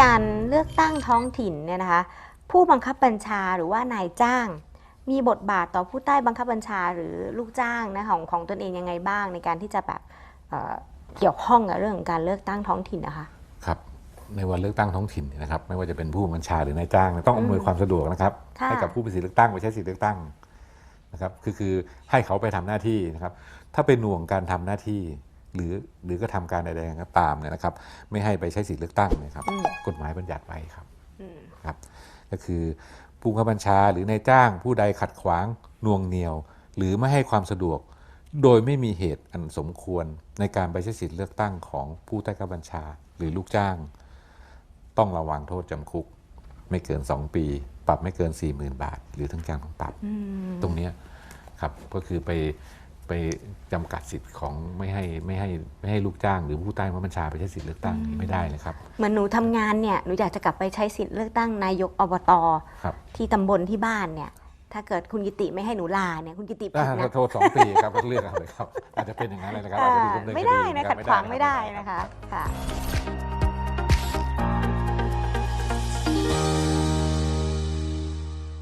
การเลือกตั้งท้องถิ่นเนี่ยนะคะ ผู้บังคับบัญชาหรือว่านายจ้าง มีบทบาทต่อผู้ใต้บังคับบัญชาหรือลูกจ้างนะของของตนเองยังไงบ้าง ในการที่จะแบบเอ่อเกี่ยวข้องกับเรื่องของการเลือกตั้งท้องถิ่นนะคะครับในวันเลือกตั้งท้องถิ่นเนี่ยนะครับไม่ว่าจะเป็นผู้บัญชาหรือนายจ้างเนี่ยต้องอำนวยความสะดวกนะครับค่ะให้กับผู้มีสิทธิเลือกตั้งไปใช้สิทธิเลือกตั้งนะครับคือคือให้เขาไปทำหน้าที่นะครับ ถ้าเป็นหน่วงการทำหน้าที่ หรือหรือก็ทำการใดๆก็ตามเนี่ยนะครับ ไม่ให้ไปใช้สิทธิเลือกตั้งเนะครับอืมกฎหมายบัญญัติไว้ครับอืมครับ ก็คือผู้บังคับบัญชาหรือนายจ้างผู้ใดขัดขวางหน่วงเหนียว หรือไม่ให้ความสะดวก โดยไม่มีเหตุอันสมควรในการไปใช้สิทธิเลือกตั้งของผู้ใต้บังคับบัญชาหรือลูกจ้าง ต้องระวังโทษจำคุก ไม่เกิน 2 ปี ปรับไม่เกิน 40,000 บาท หรือทั้งจำทั้งปรับอืมตรงเนี้ยครับก็คือไป ไปจำกัดสิทธิ์ของไม่ให้ไม่ให้ไม่ให้ลูกจ้าง หรือผู้ใต้บังคับบัญชาไปใช้สิทธิเลือกตั้งนี่ไม่ได้นะครับเหมือนหนูทำงานเนี่ยหนูอยากจะกลับไปใช้สิทธิ์เลือกตั้งนายกอบตครับที่ตำบลที่บ้านเนี่ยถ้าเกิดคุณกิติไม่ให้หนูลาเนี่ยคุณกิติผิถ้าดนะโทษสองปีครับก็เลือกเอาเลยครับอาจจะเป็นอย่างนั้นเลยนะครับอาจจะถูกดำเนินคไม่ดีได้นะครัขับดขวางไม่ได้ครับนะคะค่ะ